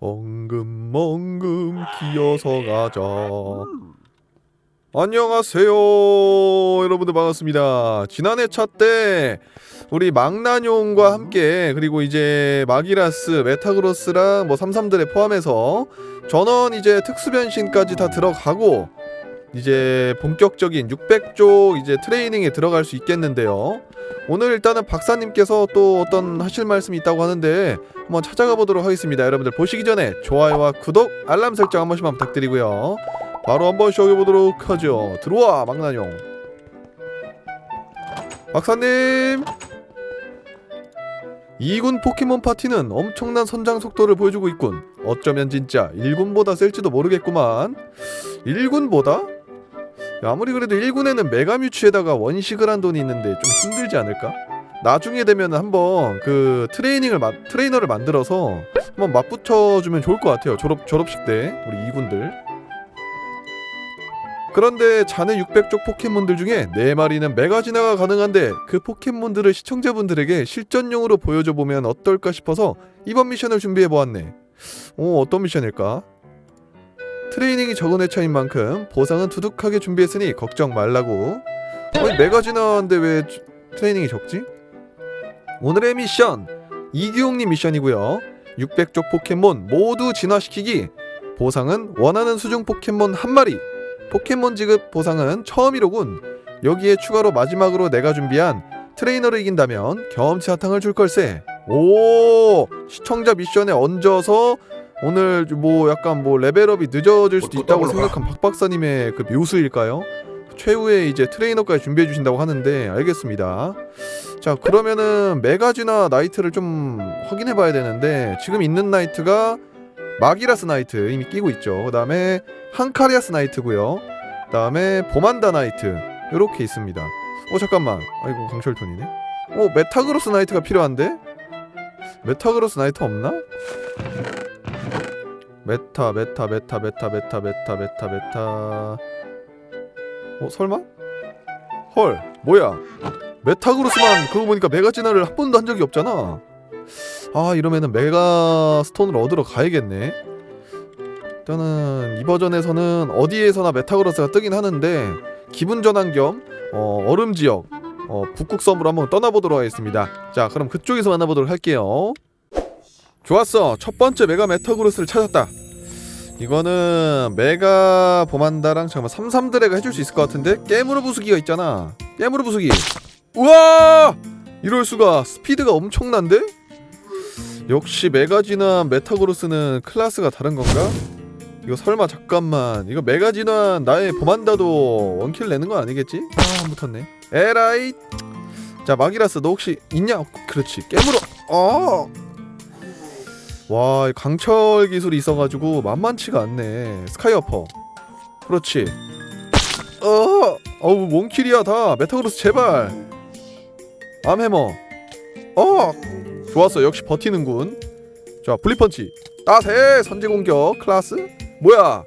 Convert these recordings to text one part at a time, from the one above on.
엉금엉금 기어서 가자. 안녕하세요, 여러분들 반갑습니다. 지난해 차 때 우리 망나뇽과 함께 그리고 이제 마기라스, 메타그로스랑 뭐 삼삼들에 포함해서 전원 이제 특수 변신까지 다 들어가고 이제 본격적인 600쪽 이제 트레이닝에 들어갈 수 있겠는데요. 오늘 일단은 박사님께서 또 어떤 하실 말씀이 있다고 하는데 한번 찾아가 보도록 하겠습니다. 여러분들 보시기 전에 좋아요와 구독, 알람 설정 한 번씩만 부탁드리고요. 바로 한번 시작해 보도록 하죠. 들어와 망나뇽. 박사님. 이군 포켓몬 파티는 엄청난 선장 속도를 보여주고 있군. 어쩌면 진짜 1군보다 셀지도 모르겠구만. 1군보다? 아무리 그래도 1군에는 메가뮤츠에다가 원식을 한 돈이 있는데 좀 힘들지 않을까? 나중에 되면 한번 그 트레이닝을 마, 트레이너를 만들어서 한번 맞붙여 주면 좋을 것 같아요. 졸업 졸업식 때 우리 2군들. 그런데 자네 600쪽 포켓몬들 중에 4마리는 메가 진화가 가능한데 그 포켓몬들을 시청자분들에게 실전용으로 보여줘 보면 어떨까 싶어서 이번 미션을 준비해 보았네. 오, 어떤 미션일까? 트레이닝이 적은 회차인 만큼 보상은 두둑하게 준비했으니 걱정 말라고. 아니 메가 진화인데 왜 주- 트레이닝이 적지? 오늘의 미션 이규용님 미션이고요. 600쪽 포켓몬 모두 진화시키기. 보상은 원하는 수중 포켓몬 한 마리. 포켓몬 지급 보상은 처음이로군. 여기에 추가로 마지막으로 내가 준비한 트레이너를 이긴다면 경험치 사탕을 줄 걸세. 오 시청자 미션에 얹어서 오늘 뭐 약간 뭐 레벨업이 늦어질 수도 있다고 생각한 박 박사님의 그 묘수일까요? 최후의 이제 트레이너까지 준비해 주신다고 하는데 알겠습니다. 자 그러면은 메가지나 나이트를 좀 확인해 봐야 되는데 지금 있는 나이트가 마기라스 나이트 이미 끼고 있죠. 그 다음에 한카리아스 나이트고요. 그 다음에 보만다 나이트 이렇게 있습니다. 어 잠깐만, 아이고 강철톤이네. 어 메타그로스 나이트가 필요한데? 메타그로스 나이트 없나? 메타 메타 메타 메타 메타 메타 메타 메타. 어 설마? 헐 뭐야? 메타그로스만 그러고 보니까 메가진화를 한 번도 한 적이 없잖아. 아 이러면은 메가 스톤을 얻으러 가야겠네. 일단은 이 버전에서는 어디에서나 메타그로스가 뜨긴 하는데 기분 전환 겸 어, 얼음 지역 어, 북극 섬으로 한번 떠나보도록 하겠습니다. 자 그럼 그쪽에서 만나보도록 할게요. 좋았어. 첫 번째 메가 메타그로스를 찾았다 이거는 메가 보만다랑 잠깐만 삼삼드래가 해줄 수 있을 것 같은데? 깨무르 부수기가 있잖아. 깨무르 부수기. 우와! 이럴 수가. 스피드가 엄청난데? 역시 메가진화 메타그로스는 클래스가 다른 건가? 이거 설마 잠깐만. 이거 메가진화 나의 보만다도 원킬 내는 거 아니겠지? 아안 붙었네. 에라이. 자 마기라스 너 혹시 있냐? 그렇지. 깨물어 어 와, 이 강철 기술이 있어가지고 만만치가 않네. 스카이어퍼. 그렇지. 어, 어우 원킬이야 다. 메타그로스 제발. 암해머. 어, 좋았어. 역시 버티는군. 자, 블리펀치. 따세 선제 공격 클라스. 뭐야?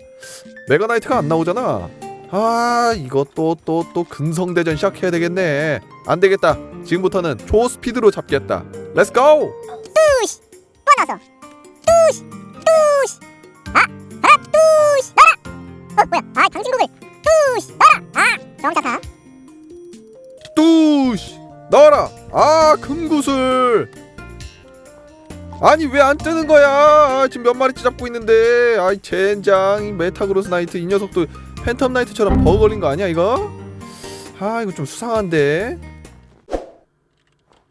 메가나이트가 안 나오잖아. 아, 이것도 또 또 근성대전 시작해야 되겠네. 안 되겠다. 지금부터는 초스피드로 잡겠다. 렛츠 고! 뻗어서 뚜시 뚜시 아 하나 뚜시 나라. 어 뭐야? 아 당신국을. 뚜시 나라. 아 정사타 뚜시 나와라. 아 금구슬. 아니 왜 안 뜨는 거야? 아, 지금 몇 마리째 잡고 있는데. 아이 젠장. 이 메타그로스 나이트. 이 녀석도 팬텀 나이트처럼 버그 걸린 거 아니야 이거? 아 이거 좀 수상한데.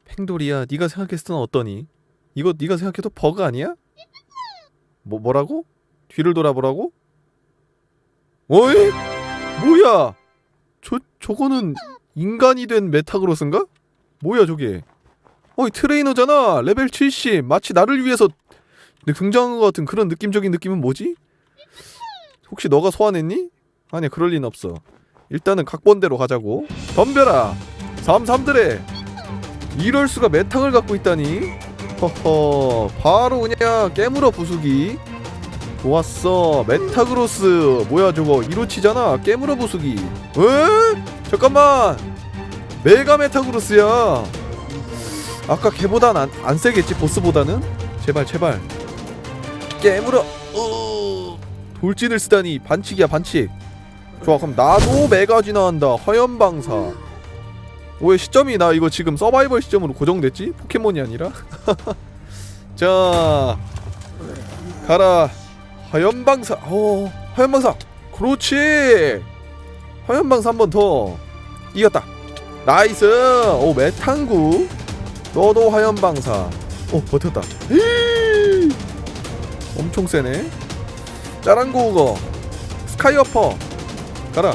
팽돌이야. 네가 생각했을 때는 어떠니? 이거 네가 생각해도 버그 아니야 뭐 뭐라고 뒤를 돌아보라고 어이 뭐야 저 저거는 인간이 된 메타그로스인가? 뭐야 저게? 어이 트레이너잖아. 레벨 70. 마치 나를 위해서 등장한 것 같은 그런 느낌적인 느낌은 뭐지? 혹시 너가 소환했니? 아니 그럴 리는 없어. 일단은 각본대로 가자고. 덤벼라. 삼삼들의 이럴 수가 메탕을 갖고 있다니. 허허. 바로 그냥 깨물어 부수기. 좋았어. 메타그로스. 뭐야 저거 이로치잖아. 깨물어 부수기. 에? 잠깐만 메가 메타그로스야 아까 걔보단 안, 안 세겠지 보스보다는 제발 제발 깨물어 어, 돌진을 쓰다니 반칙이야 반칙 좋아 그럼 나도 메가지 나간다 화염방사 왜 시점이 나 이거 지금 서바이벌 시점으로 고정됐지? 포켓몬이 아니라? 자 가라. 화염방사. 어 화염방사. 그렇지. 화염방사 한 번 더. 이겼다. 나이스. 오 메탄구. 너도 화염방사. 오 버텼다. 에이, 엄청 세네. 짜란고우거. 스카이어퍼. 가라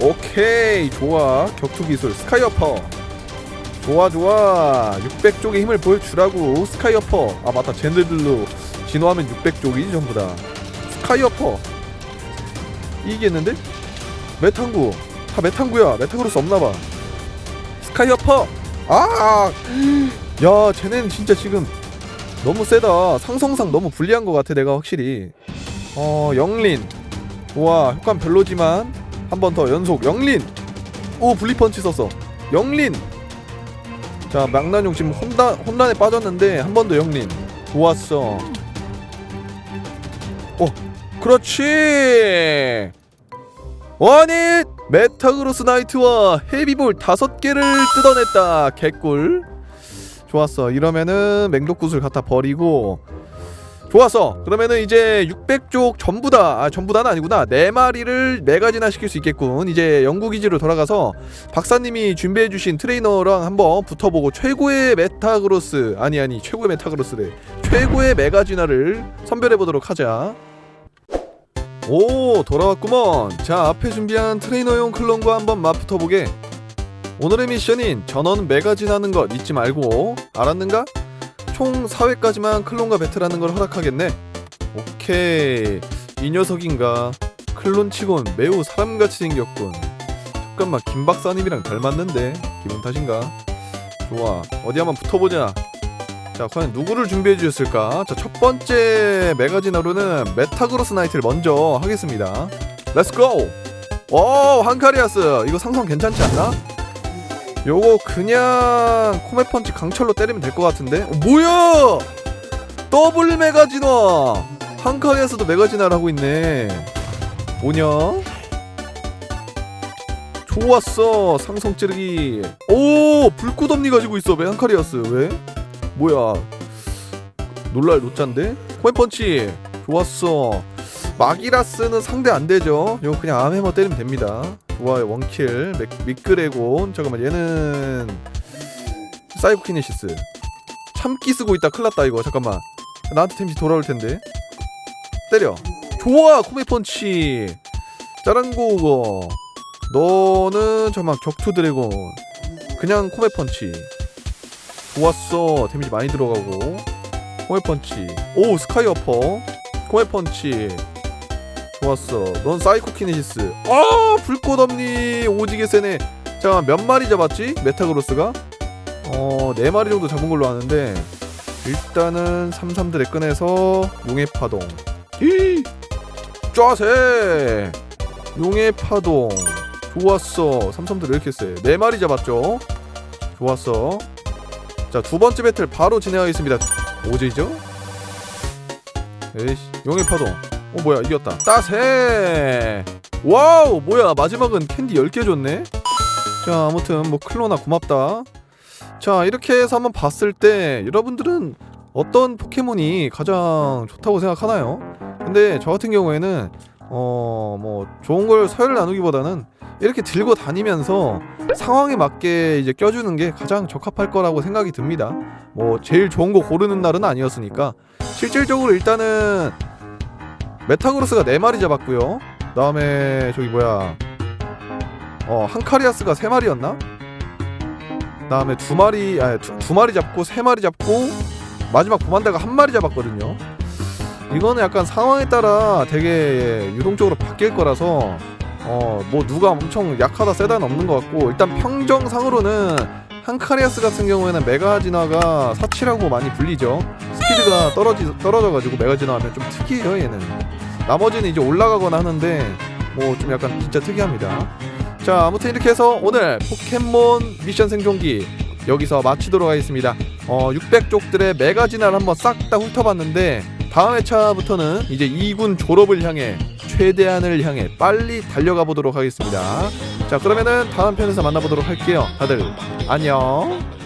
오케이 좋아 격투 기술 스카이어퍼. 좋아 좋아 600쪽의 힘을 보여주라고 스카이어퍼. 아 맞다 젠들들로 진화하면 600쪽이지 전부 다. 스카이어퍼. 이기겠는데? 메탄구. 다 메탄구야. 메탄구로스 없나봐. 스카이어퍼. 아! 야 쟤네는 진짜 지금 너무 세다. 상성상 너무 불리한 것 같아 내가 확실히. 어 영린. 좋아 효과는 별로지만 한 번 더 연속 영린. 오 분리펀치 썼어 영린. 자 망나뇽 지금 혼란, 혼란에 빠졌는데 한 번 더 영린. 좋았어. 어 그렇지. 원잇 메타그로스 나이트와 헤비볼 다섯 개를 뜯어냈다 개꿀. 좋았어. 이러면은 맹독굿을 갖다 버리고 좋았어 그러면은 이제 600쪽 전부 다 아, 전부 다는 아니구나. 네 마리를 네 가지나 시킬 수 있겠군. 이제 연구기지로 돌아가서 박사님이 준비해주신 트레이너랑 한번 붙어보고 최고의 메타그로스 아니 아니 최고의 메타그로스래. 최고의 메가지나를 선별해보도록 하자. 오 돌아왔구먼. 자 앞에 준비한 트레이너용 클론과 한번 맞붙어보게. 오늘의 미션인 전원 메가진하는 것 잊지 말고. 알았는가? 총 4회까지만 클론과 배틀하는 걸 허락하겠네. 오케이. 이 녀석인가? 클론치곤 매우 사람같이 생겼군. 잠깐만 김 박사님이랑 닮 맞는데 기분 탓인가? 좋아 어디 한번 붙어보자. 자 과연 누구를 준비해 주셨을까? 자 첫 번째 메가진하루는 메타그로스 나이트를 먼저 하겠습니다. 렛츠고 오 한카리아스! 이거 상성 괜찮지 않나? 요거 그냥 코메펀치 강철로 때리면 될 것 같은데? 어, 뭐야! 더블 메가진화! 한카리아스도 메가진화를 하고 있네. 뭐냐? 좋았어 상성 찌르기. 오 불꽃언니 가지고 있어 왜 한카리아스? 왜? 뭐야? 놀랄 노짠데? 코메펀치! 좋았어. 마기라스는 상대 안 되죠. 이거 그냥 암해머 때리면 됩니다 좋아요 원킬. 맥, 미끄레곤. 잠깐만 얘는 사이코키네시스. 참기 쓰고 있다. 큰일났다 이거. 잠깐만. 나한테 템시 돌아올 텐데. 때려. 좋아 코메펀치. 짜란고우거. 너는 잠깐만 격투 드래곤. 그냥 코메펀치. 좋았어. 데미지 많이 들어가고. 코메펀치. 오 스카이어퍼. 코메펀치 좋았어. 넌 사이코키네시스. 아 불꽃엄니? 오지게 세네. 잠깐 몇 마리 잡았지? 메타그로스가? 어 4마리 정도 잡은 걸로 아는데 일단은 33들에 꺼내서 용의 파동. 이! 쫙세! 용의 파동. 좋았어. 삼삼들 왜 이렇게 세. 4마리 잡았죠? 좋았어. 자 두 번째 배틀 바로 진행하겠습니다. 오제이죠? 에이씨 용의 파동 어 뭐야 이겼다. 따세! 와우 뭐야 마지막은 캔디 10개 줬네? 자 아무튼 뭐 클로나 고맙다. 자 이렇게 해서 한번 봤을 때 여러분들은 어떤 포켓몬이 가장 좋다고 생각하나요? 근데 저 같은 경우에는 어 뭐 좋은 걸 서열을 나누기보다는 이렇게 들고 다니면서 상황에 맞게 이제 껴주는 게 가장 적합할 거라고 생각이 듭니다. 뭐 제일 좋은 거 고르는 날은 아니었으니까. 실질적으로 일단은 메타그로스가 4마리 잡았고요. 그 다음에 저기 뭐야 어 한카리아스가 3마리였나? 그 다음에 두 마리 아니 두, 두 마리 잡고 세 마리 잡고 마지막 고만다가 한 마리 잡았거든요. 이거는 약간 상황에 따라 되게 유동적으로 바뀔 거라서 어 뭐 누가 엄청 약하다 세다는 없는 것 같고 일단 평정상으로는 한카리아스 같은 경우에는 메가 진화가 사치라고 많이 불리죠. 스피드가 떨어지 떨어져가지고 메가 진화하면 좀 특이해요 얘는. 나머지는 이제 올라가거나 하는데 뭐 좀 약간 진짜 특이합니다. 자 아무튼 이렇게 해서 오늘 포켓몬 미션 생존기 여기서 마치도록 하겠습니다. 어 600쪽들의 메가 진화를 한번 싹 다 훑어봤는데 다음 회차부터는 이제 2군 졸업을 향해 최대한을 향해 빨리 달려가 보도록 하겠습니다. 자, 그러면은 다음 편에서 만나보도록 할게요. 다들 안녕.